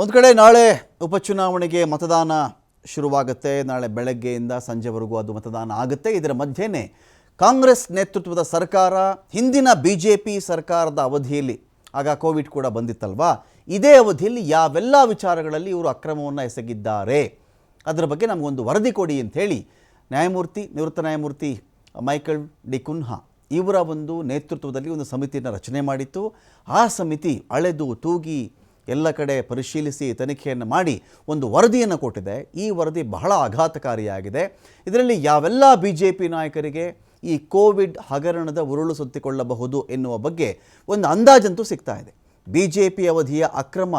ಒಂದು ಕಡೆ ನಾಳೆ ಉಪಚುನಾವಣೆಗೆ ಮತದಾನ ಶುರುವಾಗುತ್ತೆ. ನಾಳೆ ಬೆಳಗ್ಗೆಯಿಂದ ಸಂಜೆವರೆಗೂ ಅದು ಮತದಾನ ಆಗುತ್ತೆ. ಇದರ ಮಧ್ಯೆನೇ ಕಾಂಗ್ರೆಸ್ ನೇತೃತ್ವದ ಸರ್ಕಾರ, ಹಿಂದಿನ ಬಿ ಜೆ ಪಿ ಸರ್ಕಾರದ ಅವಧಿಯಲ್ಲಿ, ಆಗ ಕೋವಿಡ್ ಕೂಡ ಬಂದಿತ್ತಲ್ವಾ? ಇದೇ ಅವಧಿಯಲ್ಲಿ ಯಾವೆಲ್ಲ ವಿಚಾರಗಳಲ್ಲಿ ಇವರು ಅಕ್ರಮವನ್ನು ಎಸಗಿದ್ದಾರೆ? ಅದರ ಬಗ್ಗೆ ನಮಗೊಂದು ವರದಿ ಕೊಡಿ ಅಂಥೇಳಿ ನ್ಯಾಯಮೂರ್ತಿ, ನಿವೃತ್ತ ನ್ಯಾಯಮೂರ್ತಿ ಮೈಕಲ್ ಡಿ ಕುನ್ಹಾ ಇವರ ಒಂದು ನೇತೃತ್ವದಲ್ಲಿ ಒಂದು ಸಮಿತಿಯನ್ನು ರಚನೆ ಮಾಡಿತ್ತು. ಆ ಸಮಿತಿ ಅಳೆದು ತೂಗಿ ಎಲ್ಲ ಕಡೆ ಪರಿಶೀಲಿಸಿ ತನಿಖೆಯನ್ನು ಮಾಡಿ ಒಂದು ವರದಿಯನ್ನು ಕೊಟ್ಟಿದೆ. ಈ ವರದಿ ಬಹಳ ಆಘಾತಕಾರಿಯಾಗಿದೆ. ಇದರಲ್ಲಿ ಯಾವೆಲ್ಲ ಬಿ ಜೆ ಪಿ ನಾಯಕರಿಗೆ ಈ ಕೋವಿಡ್ ಹಗರಣದ ಉರುಳು ಸುತ್ತಿಕೊಳ್ಳಬಹುದು ಎನ್ನುವ ಬಗ್ಗೆ ಒಂದು ಅಂದಾಜಂತೂ ಸಿಗ್ತಾ ಇದೆ. ಬಿ ಜೆ ಪಿ ಅವಧಿಯ ಅಕ್ರಮ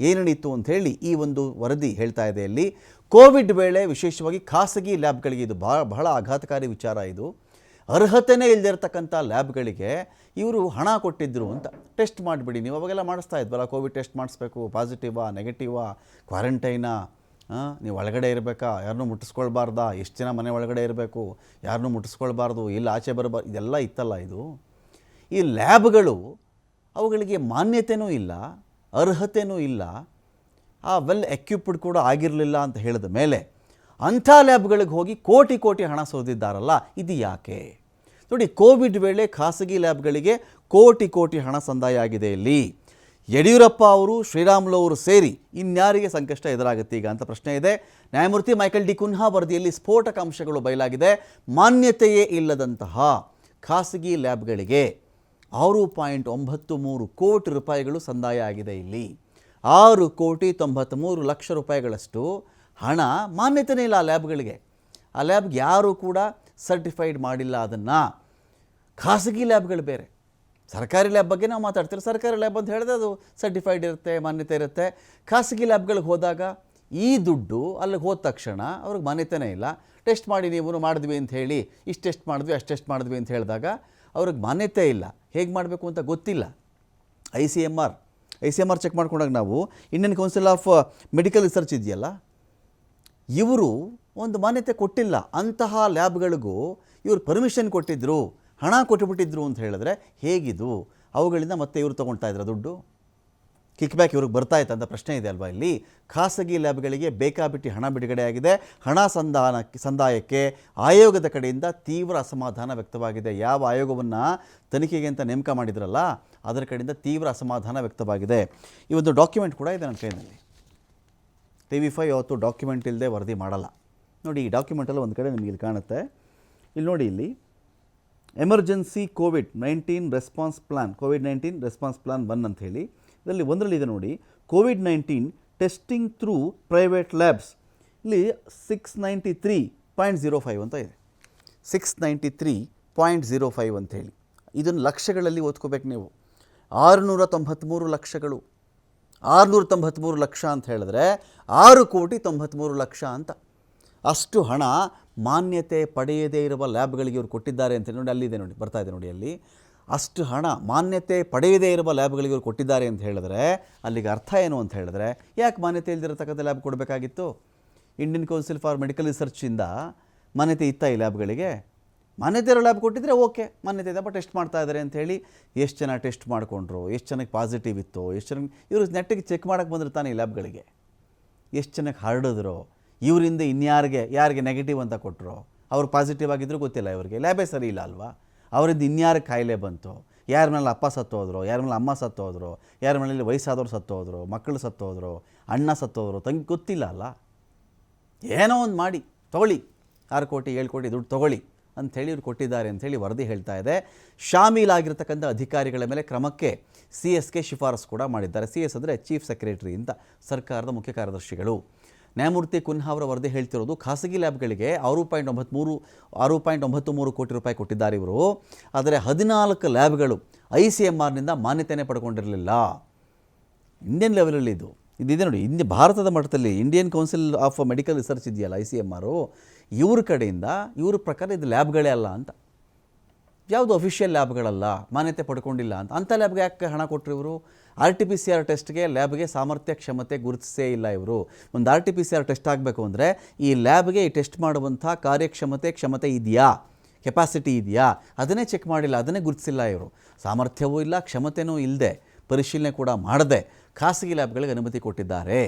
ಏನಿತ್ತು ಅಂತ ಹೇಳಿ ಈ ಒಂದು ವರದಿ ಹೇಳ್ತಾ ಇದೆ ಇಲ್ಲಿ ಕೋವಿಡ್ ವೇಳೆ ವಿಶೇಷವಾಗಿ ಖಾಸಗಿ ಲ್ಯಾಬ್ಗಳಿಗೆ ಇದು ಬಹಳ ಬಹಳ ಆಘಾತಕಾರಿ ವಿಚಾರ ಇದು. ಅರ್ಹತೆನೇ ಇಲ್ಲದಿರ್ತಕ್ಕಂಥ ಲ್ಯಾಬ್ಗಳಿಗೆ ಇವರು ಹಣ ಕೊಟ್ಟಿದ್ದರು ಅಂತ ಟೆಸ್ಟ್ ಮಾಡಿಬಿಡಿ, ನೀವು ಅವಾಗೆಲ್ಲ ಮಾಡಿಸ್ತಾ ಇದ್ವಲ್ಲ, ಕೋವಿಡ್ ಟೆಸ್ಟ್ ಮಾಡಿಸ್ಬೇಕು, ಪಾಸಿಟಿವಾ, ನೆಗೆಟಿವಾ, ಕ್ವಾರಂಟೈನಾ ನೀವು ಒಳಗಡೆ ಇರಬೇಕಾ, ಯಾರನ್ನೂ ಮುಟ್ಟಿಸ್ಕೊಳ್ಬಾರ್ದಾ, ಎಷ್ಟು ಜನ ಮನೆ ಒಳಗಡೆ ಇರಬೇಕು, ಯಾರನ್ನೂ ಮುಟ್ಟಿಸ್ಕೊಳ್ಬಾರ್ದು, ಇಲ್ಲಿ ಆಚೆ ಬರಬಾರ್ದು ಇದೆಲ್ಲ ಇತ್ತಲ್ಲ ಇದು? ಈ ಲ್ಯಾಬ್ಗಳು ಅವುಗಳಿಗೆ ಮಾನ್ಯತೆಯೂ ಇಲ್ಲ ಅರ್ಹತೆಯೂ ಇಲ್ಲ, ಆ ವೆಲ್ ಎಕ್ವಿಪ್ಡ್ ಕೂಡ ಆಗಿರಲಿಲ್ಲ ಅಂತ ಹೇಳಿದ ಮೇಲೆ ಅಂಥ ಲ್ಯಾಬ್ಗಳಿಗೆ ಹೋಗಿ ಕೋಟಿ ಕೋಟಿ ಹಣ ಸೋದಿದ್ದಾರಲ್ಲ, ಇದು ಯಾಕೆ? ನೋಡಿ, ಕೋವಿಡ್ ವೇಳೆ ಖಾಸಗಿ ಲ್ಯಾಬ್ಗಳಿಗೆ ಕೋಟಿ ಕೋಟಿ ಹಣ ಸಂದಾಯ ಆಗಿದೆ ಇಲ್ಲಿ. ಯಡಿಯೂರಪ್ಪ ಅವರು, ಶ್ರೀರಾಮುಲು ಅವರು ಸೇರಿ ಇನ್ಯಾರಿಗೆ ಸಂಕಷ್ಟ ಎದುರಾಗುತ್ತೆ ಈಗ ಅಂತ ಪ್ರಶ್ನೆ ಇದೆ. ನ್ಯಾಯಮೂರ್ತಿ ಮೈಕಲ್ ಡಿ ಕುನ್ಹಾ ವರದಿಯಲ್ಲಿ ಸ್ಫೋಟಕ ಅಂಶಗಳು ಬಯಲಾಗಿದೆ. ಮಾನ್ಯತೆಯೇ ಇಲ್ಲದಂತಹ ಖಾಸಗಿ ಲ್ಯಾಬ್ಗಳಿಗೆ ಆರು ಪಾಯಿಂಟ್ ಒಂಬತ್ತು ಮೂರು ಕೋಟಿ ರೂಪಾಯಿಗಳು ಸಂದಾಯ ಆಗಿದೆ ಇಲ್ಲಿ. ಆರು ಕೋಟಿ ತೊಂಬತ್ತ್ಮೂರು ಲಕ್ಷ ರೂಪಾಯಿಗಳಷ್ಟು ಹಣ ಮಾನ್ಯತೆನೇ ಇಲ್ಲ ಆ ಲ್ಯಾಬ್ಗಳಿಗೆ. ಆ ಲ್ಯಾಬ್ಗೆ ಯಾರೂ ಕೂಡ ಸರ್ಟಿಫೈಡ್ ಮಾಡಿಲ್ಲ ಅದನ್ನು. ಖಾಸಗಿ ಲ್ಯಾಬ್ಗಳು ಬೇರೆ. ಸರ್ಕಾರಿ ಲ್ಯಾಬ್ ಬಗ್ಗೆ ನಾವು ಮಾತಾಡ್ತೀವಿ ಸರ್ಕಾರಿ ಲ್ಯಾಬ್ ಅಂತ ಹೇಳಿದ್ರೆ ಅದು ಸರ್ಟಿಫೈಡ್ ಇರುತ್ತೆ, ಮಾನ್ಯತೆ ಇರುತ್ತೆ. ಖಾಸಗಿ ಲ್ಯಾಬ್ಗಳಿಗೆ ಹೋದಾಗ ಈ ದುಡ್ಡು ಅಲ್ಲಿಗೆ ಹೋದ ತಕ್ಷಣ ಅವ್ರಿಗೆ ಮಾನ್ಯತೆನೇ ಇಲ್ಲ. ಟೆಸ್ಟ್ ಮಾಡಿ ನೀವು ಮಾಡಿದ್ವಿ ಅಂತ ಹೇಳಿ, ಇಷ್ಟು ಟೆಸ್ಟ್ ಮಾಡಿದ್ವಿ, ಅಷ್ಟು ಟೆಸ್ಟ್ ಮಾಡಿದ್ವಿ ಅಂತ ಹೇಳಿದಾಗ ಅವ್ರಿಗೆ ಮಾನ್ಯತೆ ಇಲ್ಲ. ಹೇಗೆ ಮಾಡಬೇಕು ಅಂತ ಗೊತ್ತಿಲ್ಲ. I C M R. I C M R check ಮಾಡ್ಕೊಂಡಾಗ ನಾವು Indian council of medical research ಇದೆಯಲ್ಲ? ಇವರು ಒಂದು ಮಾನ್ಯತೆ ಕೊಟ್ಟಿಲ್ಲ. ಅಂತಹ ಲ್ಯಾಬ್ಗಳಿಗೂ ಇವರು ಪರ್ಮಿಷನ್ ಕೊಟ್ಟಿದ್ದರು ಹಣ ಕೊಟ್ಟುಬಿಟ್ಟಿದ್ರು ಅಂತ ಹೇಳಿದ್ರೆ ಹೇಗಿದು? ಅವುಗಳಿಂದ ಮತ್ತೆ ಇವರು ತೊಗೊಳ್ತಾ ಇದ್ರ ದುಡ್ಡು? ಕಿಕ್ ಬ್ಯಾಕ್ ಇವ್ರಿಗೆ ಬರ್ತಾ ಇತ್ತು ಅಂತ ಪ್ರಶ್ನೆ ಇದೆ ಅಲ್ವಾ ಇಲ್ಲಿ? ಖಾಸಗಿ ಲ್ಯಾಬ್ಗಳಿಗೆ ಬೇಕಾಬಿಟ್ಟಿ ಹಣ ಬಿಡುಗಡೆಯಾಗಿದೆ. ಹಣ ಸಂಧಾನ, ಸಂದಾಯಕ್ಕೆ ಆಯೋಗದ ಕಡೆಯಿಂದ ತೀವ್ರ ಅಸಮಾಧಾನ ವ್ಯಕ್ತವಾಗಿದೆ. ಯಾವ ಆಯೋಗವನ್ನು ತನಿಖೆಗೆ ಅಂತ ನೇಮಕ ಮಾಡಿದ್ರಲ್ಲ, ಅದರ ಕಡೆಯಿಂದ ತೀವ್ರ ಅಸಮಾಧಾನ ವ್ಯಕ್ತವಾಗಿದೆ. ಈ ಒಂದು ಡಾಕ್ಯುಮೆಂಟ್ ಕೂಡ ಇದೆ ನನ್ನ ಕೈನಲ್ಲಿ ಟಿ ವಿ ಫೈ ಯಾವತ್ತು ಡಾಕ್ಯುಮೆಂಟ್ ಇಲ್ಲದೆ ವರದಿ ಮಾಡಲ್ಲ. ನೋಡಿ, ಈ ಡಾಕ್ಯುಮೆಂಟಲ್ಲಿ ಒಂದು ಕಡೆ ನಿಮಗೆ ಇಲ್ಲಿ ಕಾಣುತ್ತೆ. ಇಲ್ಲಿ ನೋಡಿ ಇಲ್ಲಿ emergency COVID nineteen response plan COVID nineteen response plan one ಅಂತ ಹೇಳಿ. ಇದರಲ್ಲಿ ಒಂದರಲ್ಲಿ ಇದೆ ನೋಡಿ COVID nineteen testing through private labs ಇಲ್ಲಿ six ninety three point zero five ಅಂತ ಇದೆ. Six ninety three point zero five ಅಂತೇಳಿ ಇದನ್ನು ಲಕ್ಷಗಳಲ್ಲಿ ಓದ್ಕೋಬೇಕು ನೀವು. ಆರುನೂರ ತೊಂಬತ್ತ್ಮೂರು ಲಕ್ಷಗಳು. ಆರುನೂರ ತೊಂಬತ್ತ್ಮೂರು ಲಕ್ಷ ಅಂತ ಹೇಳಿದ್ರೆ ಆರು ಕೋಟಿ ತೊಂಬತ್ತ್ಮೂರು ಲಕ್ಷ ಅಂತ. ಅಷ್ಟು ಹಣ ಮಾನ್ಯತೆ ಪಡೆಯದೇ ಇರುವ ಲ್ಯಾಬ್ಗಳಿಗೆ ಇವರು ಕೊಟ್ಟಿದ್ದಾರೆ ಅಂತ ನೋಡಿ ಅಲ್ಲಿದೆ ನೋಡಿ, ಬರ್ತಾ ಇದೆ ನೋಡಿ ಅಲ್ಲಿ. ಅಷ್ಟು ಹಣ ಮಾನ್ಯತೆ ಪಡೆಯದೇ ಇರುವ ಲ್ಯಾಬ್ಗಳಿಗೆ ಇವರು ಕೊಟ್ಟಿದ್ದಾರೆ ಅಂತ ಹೇಳಿದ್ರೆ, ಅಲ್ಲಿಗೆ ಅರ್ಥ ಏನು ಅಂತ ಹೇಳಿದ್ರೆ, ಯಾಕೆ ಮಾನ್ಯತೆ ಇಲ್ದಿರತಕ್ಕಂಥ ಲ್ಯಾಬ್ ಕೊಡಬೇಕಾಗಿತ್ತು? ಇಂಡಿಯನ್ ಕೌನ್ಸಿಲ್ ಫಾರ್ ಮೆಡಿಕಲ್ ರಿಸರ್ಚಿಂದ ಮಾನ್ಯತೆ ಇತ್ತ ಈ ಲ್ಯಾಬ್ಗಳಿಗೆ? ಮಾನ್ಯತೆ ಇರೋ ಲ್ಯಾಬ್ ಕೊಟ್ಟಿದ್ರೆ ಓಕೆ ಮಾನ್ಯತೆ ಇದೆ ಬಟ್ ಟೆಸ್ಟ್ ಮಾಡ್ತಾ ಇದ್ದಾರೆ ಅಂತ ಹೇಳಿ ಎಷ್ಟು ಜನ ಟೆಸ್ಟ್ ಮಾಡಿಕೊಂಡ್ರು, ಎಷ್ಟು ಜನಕ್ಕೆ ಪಾಸಿಟಿವ್ ಇತ್ತು, ಎಷ್ಟು ಜನ ಇವರು ನೆಟ್ಟಿಗೆ ಚೆಕ್ ಮಾಡೋಕ್ಕೆ ಬಂದ್ರೆ ತಾನೇ ಈ ಲ್ಯಾಬ್ಗಳಿಗೆ ಎಷ್ಟು ಜನಕ್ಕೆ ಹರಡಿದ್ರು, ಇವರಿಂದ ಇನ್ಯಾರಿಗೆ, ಯಾರಿಗೆ ನೆಗೆಟಿವ್ ಅಂತ ಕೊಟ್ಟರು ಅವ್ರು ಪಾಸಿಟಿವ್ ಆಗಿದ್ದರೂ ಗೊತ್ತಿಲ್ಲ ಇವರಿಗೆ ಲ್ಯಾಬೇ ಸರಿ ಇಲ್ಲ ಅಲ್ವಾ? ಅವರಿಂದ ಇನ್ಯಾರಿಗೆ ಕಾಯಿಲೆ ಬಂತು? ಯಾರ ಮೇಲೆ ಅಪ್ಪ ಸತ್ತೋದ್ರು, ಯಾರ ಮೇಲೆ ಅಮ್ಮ ಸತ್ತೋದ್ರು, ಯಾರ ಮನೇಲಿ ವಯಸ್ಸಾದವ್ರು ಸತ್ತೋದ್ರು ಮಕ್ಕಳು ಸತ್ತೋದ್ರು, ಅಣ್ಣ ಸತ್ತೋದ್ರು, ತಂಗಿ ಗೊತ್ತಿಲ್ಲ ಅಲ್ಲ? ಏನೋ ಒಂದು ಮಾಡಿ, ತೊಗೊಳ್ಳಿ, ಆರು ಕೋಟಿ, ಏಳು ಕೋಟಿ ದುಡ್ಡು ತೊಗೊಳ್ಳಿ. ಅಂಥೇಳಿ ಇವರು ಕೊಟ್ಟಿದ್ದಾರೆ ಅಂಥೇಳಿ ವರದಿ ಹೇಳ್ತಾ ಇದೆ. ಶಾಮೀಲಾಗಿರ್ತಕ್ಕಂಥ ಅಧಿಕಾರಿಗಳ ಮೇಲೆ ಕ್ರಮಕ್ಕೆ ಸಿ ಎಸ್ಗೆ ಶಿಫಾರಸು ಕೂಡ ಮಾಡಿದ್ದಾರೆ. ಸಿ ಎಸ್ ಅಂದರೆ ಚೀಫ್ ಸೆಕ್ರೆಟರಿ ಅಂತ ಸರ್ಕಾರದ ಮುಖ್ಯ ಕಾರ್ಯದರ್ಶಿಗಳು. ನ್ಯಾಯಮೂರ್ತಿ ಕುನ್ಹಾ ಅವರ ವರದಿ ಹೇಳ್ತಿರೋದು ಖಾಸಗಿ ಲ್ಯಾಬ್ಗಳಿಗೆ ಆರು ಪಾಯಿಂಟ್ ಒಂಬತ್ತ್ಮೂರು ಆರು ಪಾಯಿಂಟ್ ಒಂಬತ್ತು ಮೂರು ಕೋಟಿ ರೂಪಾಯಿ ಕೊಟ್ಟಿದ್ದಾರೆ ಇವರು. ಆದರೆ ಹದಿನಾಲ್ಕು ಲ್ಯಾಬ್ಗಳು ಐ ಸಿ ಎಂ ಆರ್ನಿಂದ ಮಾನ್ಯತೆಯೇ ಪಡ್ಕೊಂಡಿರಲಿಲ್ಲ. ಇಂಡಿಯನ್ ಲೆವೆಲಲ್ಲಿ ಇದು. ಇದಿದೆ ನೋಡಿ, ಇಂಡಿ, ಭಾರತದ ಮಟ್ಟದಲ್ಲಿ Indian council of medical research ಇದೆಯಲ್ಲ ಐ ಸಿ ಎಂ ಆರು? ಇವ್ರ ಕಡೆಯಿಂದ ಇವ್ರ ಪ್ರಕಾರ ಇದು ಲ್ಯಾಬ್ಗಳೇ ಅಲ್ಲ ಅಂತ. ಯಾವುದು ಅಫಿಷಿಯಲ್ ಲ್ಯಾಬ್ಗಳಲ್ಲ, ಮಾನ್ಯತೆ ಪಡ್ಕೊಂಡಿಲ್ಲ ಅಂತ. ಅಂಥ ಲ್ಯಾಬ್ಗೆ ಯಾಕೆ ಹಣ ಕೊಟ್ಟರು ಇವರು? R T P C R ಟೆಸ್ಟ್ಗೆ ಲ್ಯಾಬ್ಗೆ ಸಾಮರ್ಥ್ಯ, ಕ್ಷಮತೆ ಗುರುತಿಸೇ ಇಲ್ಲ ಇವರು. ಒಂದು R T P C R test ಆಗಬೇಕು ಅಂದರೆ ಈ ಲ್ಯಾಬ್ಗೆ ಈ ಟೆಸ್ಟ್ ಮಾಡುವಂಥ ಕಾರ್ಯಕ್ಷಮತೆ, ಕ್ಷಮತೆ ಇದೆಯಾ? ಕೆಪಾಸಿಟಿ ಇದೆಯಾ? ಅದನ್ನೇ ಚೆಕ್ ಮಾಡಿಲ್ಲ, ಅದನ್ನೇ ಗುರುತಿಸಿಲ್ಲ ಇವರು. ಸಾಮರ್ಥ್ಯವೂ ಇಲ್ಲ ಕ್ಷಮತೆಯೂ ಇಲ್ಲದೆ ಪರಿಶೀಲನೆ ಕೂಡ ಮಾಡದೆ ಖಾಸಗಿ ಲ್ಯಾಬ್ಗಳಿಗೆ ಅನುಮತಿ ಕೊಟ್ಟಿದ್ದಾರೆ.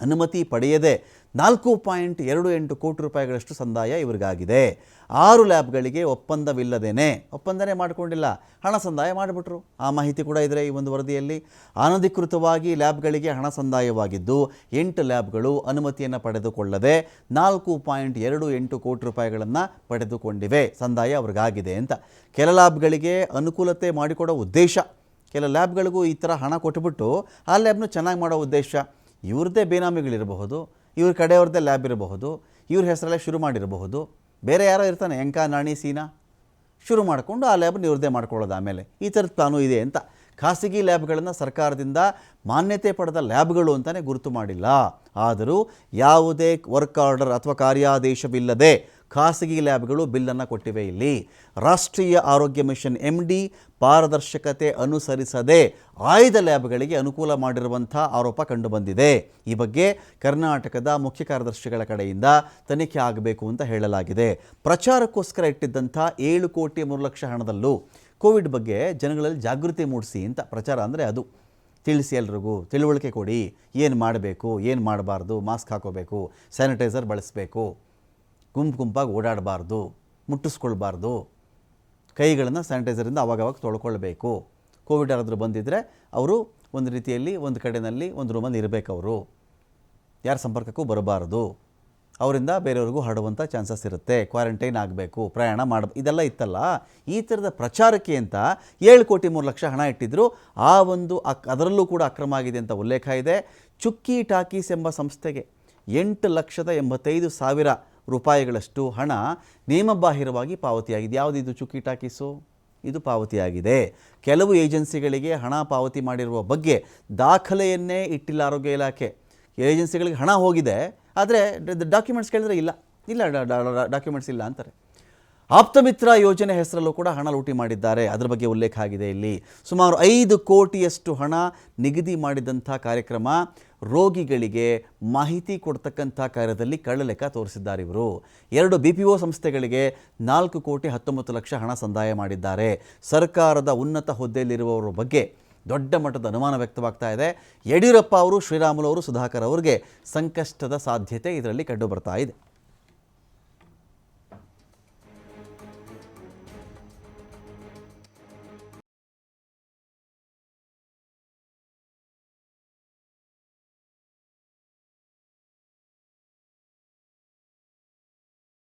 ಅನುಮತಿ ಪಡೆಯದೆ ನಾಲ್ಕು ಪಾಯಿಂಟ್ ಎರಡು ಎಂಟು ಕೋಟಿ ರೂಪಾಯಿಗಳಷ್ಟು ಸಂದಾಯ ಇವರಿಗಾಗಿದೆ. ಆರು ಲ್ಯಾಬ್ಗಳಿಗೆ ಒಪ್ಪಂದವಿಲ್ಲದೇನೆ, ಒಪ್ಪಂದನೇ ಮಾಡಿಕೊಂಡಿಲ್ಲ. ಹಣ ಸಂದಾಯ ಮಾಡಿಬಿಟ್ರು. ಆ ಮಾಹಿತಿ ಕೂಡ ಇದೆ ಈ ಒಂದು ವರದಿಯಲ್ಲಿ. ಅನಧಿಕೃತವಾಗಿ ಲ್ಯಾಬ್ಗಳಿಗೆ ಹಣ ಸಂದಾಯವಾಗಿದ್ದು, ಎಂಟು ಲ್ಯಾಬ್ಗಳು ಅನುಮತಿಯನ್ನು ಪಡೆದುಕೊಳ್ಳದೆ ನಾಲ್ಕು ಪಾಯಿಂಟ್ ಎರಡು ಎಂಟು ಕೋಟಿ ರೂಪಾಯಿಗಳನ್ನು ಪಡೆದುಕೊಂಡಿವೆ. ಸಂದಾಯ ಅವ್ರಿಗಾಗಿದೆ ಅಂತ. ಕೆಲ ಲ್ಯಾಬ್ಗಳಿಗೆ ಅನುಕೂಲತೆ ಮಾಡಿಕೊಡೋ ಉದ್ದೇಶ. ಕೆಲ ಲ್ಯಾಬ್ಗಳಿಗೂ ಈ ಥರ ಹಣ ಕೊಟ್ಟುಬಿಟ್ಟು ಆ ಲ್ಯಾಬ್ನು ಚೆನ್ನಾಗಿ ಮಾಡೋ ಉದ್ದೇಶ. ಇವ್ರದ್ದೇ ಬೇನಾಮಿಗಳಿರಬಹುದು, ಇವ್ರ ಕಡೆಯವ್ರದ್ದೇ ಲ್ಯಾಬ್ ಇರಬಹುದು, ಇವ್ರ ಹೆಸರಲ್ಲೇ ಶುರು ಮಾಡಿರಬಹುದು. ಬೇರೆ ಯಾರೋ ಇರ್ತಾನೆ, ಎಂಕಾ, ನಾಣಿ, ಸೀನಾ. ಶುರು ಮಾಡಿಕೊಂಡು ಆ ಲ್ಯಾಬ್ನ ಇವ್ರದ್ದೇ ಮಾಡ್ಕೊಳ್ಳೋದು ಆಮೇಲೆ. ಈ ಥರದ ಪ್ಲಾನು ಇದೆ ಅಂತ. ಖಾಸಗಿ ಲ್ಯಾಬ್ಗಳನ್ನು ಸರ್ಕಾರದಿಂದ ಮಾನ್ಯತೆ ಪಡೆದ ಲ್ಯಾಬ್ಗಳು ಅಂತಲೇ ಗುರುತು ಮಾಡಿಲ್ಲ. ಆದರೂ ಯಾವುದೇ ವರ್ಕ್ ಆರ್ಡರ್ ಅಥವಾ ಕಾರ್ಯಾದೇಶವಿಲ್ಲದೆ ಖಾಸಗಿ ಲ್ಯಾಬ್ಗಳು ಬಿಲ್ಲನ್ನು ಕೊಟ್ಟಿವೆ ಇಲ್ಲಿ. ರಾಷ್ಟ್ರೀಯ ಆರೋಗ್ಯ ಮಿಷನ್ ಎಂ ಡಿ ಪಾರದರ್ಶಕತೆ ಅನುಸರಿಸದೆ ಆಯ್ದ ಲ್ಯಾಬ್ಗಳಿಗೆ ಅನುಕೂಲ ಮಾಡಿರುವಂಥ ಆರೋಪ ಕಂಡುಬಂದಿದೆ. ಈ ಬಗ್ಗೆ ಕರ್ನಾಟಕದ ಮುಖ್ಯ ಕಾರ್ಯದರ್ಶಿಗಳ ಕಡೆಯಿಂದ ತನಿಖೆ ಆಗಬೇಕು ಅಂತ ಹೇಳಲಾಗಿದೆ. ಪ್ರಚಾರಕ್ಕೋಸ್ಕರ ಇಟ್ಟಿದ್ದಂಥ ಏಳು ಕೋಟಿ ಮೂರು ಲಕ್ಷ ಹಣದಲ್ಲೂ ಕೋವಿಡ್ ಬಗ್ಗೆ ಜನಗಳಲ್ಲಿ ಜಾಗೃತಿ ಮೂಡಿಸಿ ಅಂತ ಪ್ರಚಾರ ಅಂದರೆ ಅದು. ತಿಳಿಸಿ ಎಲ್ರಿಗೂ, ತಿಳುವಳಿಕೆ ಕೊಡಿ. ಏನು ಮಾಡಬೇಕು, ಏನು ಮಾಡಬಾರ್ದು, ಮಾಸ್ಕ್ ಹಾಕೋಬೇಕು, ಸ್ಯಾನಿಟೈಸರ್ ಬಳಸಬೇಕು. ಗುಂಪು ಗುಂಪಾಗಿ ಓಡಾಡಬಾರ್ದು, ಮುಟ್ಟಿಸ್ಕೊಳ್ಬಾರ್ದು. ಕೈಗಳನ್ನು ಸ್ಯಾನಿಟೈಸರಿಂದ ಅವಾಗವಾಗ ತೊಳ್ಕೊಳ್ಬೇಕು. ಕೋವಿಡ್ ಯಾರಾದರೂ ಬಂದಿದ್ದರೆ ಅವರು ಒಂದು ರೀತಿಯಲ್ಲಿ ಒಂದು ಕಡೆಯಲ್ಲಿ ಒಂದು ರೂಮಲ್ಲಿ ಇರಬೇಕು ಅವರು. ಯಾರ ಸಂಪರ್ಕಕ್ಕೂ ಬರಬಾರ್ದು. ಅವರಿಂದ ಬೇರೆಯವ್ರಿಗೂ ಹರಡುವಂಥ ಚಾನ್ಸಸ್ ಇರುತ್ತೆ. ಕ್ವಾರಂಟೈನ್ ಆಗಬೇಕು, ಪ್ರಯಾಣ ಮಾಡ ಇದೆಲ್ಲ ಇತ್ತಲ್ಲ? ಈ ಥರದ ಪ್ರಚಾರಕ್ಕೆ ಅಂತ ಏಳು ಕೋಟಿ ಮೂರು ಲಕ್ಷ ಹಣ ಇಟ್ಟಿದ್ದರು ಆ ಒಂದು ಅಕ್, ಅದರಲ್ಲೂ ಕೂಡ ಅಕ್ರಮ ಆಗಿದೆ ಅಂತ ಉಲ್ಲೇಖ ಇದೆ. ಚುಕ್ಕಿ ಟಾಕೀಸ್ ಎಂಬ ಸಂಸ್ಥೆಗೆ ಎಂಟು ಲಕ್ಷದ ಎಂಬತ್ತೈದು ಸಾವಿರ ರೂಪಾಯಿಗಳಷ್ಟು ಹಣ ನಿಯಮಬಾಹಿರವಾಗಿ ಪಾವತಿಯಾಗಿದೆ. ಯಾವುದಿದು ಚುಕ್ಕಿ ಟಾಕೀಸು ಇದು ಪಾವತಿಯಾಗಿದೆ. ಕೆಲವು ಏಜೆನ್ಸಿಗಳಿಗೆ ಹಣ ಪಾವತಿ ಮಾಡಿರುವ ಬಗ್ಗೆ ದಾಖಲೆಯನ್ನೇ ಇಟ್ಟಿಲ್ಲ ಆರೋಗ್ಯ ಇಲಾಖೆ. ಏಜೆನ್ಸಿಗಳಿಗೆ ಹಣ ಹೋಗಿದೆ, ಆದರೆ ಡಾಕ್ಯುಮೆಂಟ್ಸ್ ಕೇಳಿದ್ರೆ ಇಲ್ಲ. ಇಲ್ಲ ಡಾಕ್ಯುಮೆಂಟ್ಸ್ ಇಲ್ಲ ಅಂತಾರೆ. ಆಪ್ತಮಿತ್ರ ಯೋಜನೆ ಹೆಸರಲ್ಲೂ ಕೂಡ ಹಣ ಲೂಟಿ ಮಾಡಿದ್ದಾರೆ. ಅದರ ಬಗ್ಗೆ ಉಲ್ಲೇಖ ಆಗಿದೆ ಇಲ್ಲಿ. ಸುಮಾರು ಐದು ಕೋಟಿಯಷ್ಟು ಹಣ ನಿಗದಿ ಮಾಡಿದಂಥ ಕಾರ್ಯಕ್ರಮ ರೋಗಿಗಳಿಗೆ ಮಾಹಿತಿ ಕೊಡ್ತಕ್ಕಂಥ ಕಾರ್ಯದಲ್ಲಿ ಕಳ್ಳಲೆಕ್ಕ ತೋರಿಸಿದ್ದಾರೆ ಇವರು. ಎರಡು ಬಿ ಪಿ ಒ ಸಂಸ್ಥೆಗಳಿಗೆ ನಾಲ್ಕು ಕೋಟಿ ಹತ್ತೊಂಬತ್ತು ಲಕ್ಷ ಹಣ ಸಂದಾಯ ಮಾಡಿದ್ದಾರೆ. ಸರ್ಕಾರದ ಉನ್ನತ ಹುದ್ದೆಯಲ್ಲಿರುವವರ ಬಗ್ಗೆ ದೊಡ್ಡ ಮಟ್ಟದ ಅನುಮಾನ ವ್ಯಕ್ತವಾಗ್ತಾ ಇದೆ. ಯಡಿಯೂರಪ್ಪ ಅವರು, ಶ್ರೀರಾಮುಲು ಅವರು, ಸುಧಾಕರ್ ಅವರಿಗೆ ಸಂಕಷ್ಟದ ಸಾಧ್ಯತೆ ಇದರಲ್ಲಿ ಕಂಡು ಬರ್ತಾ ಇದೆ.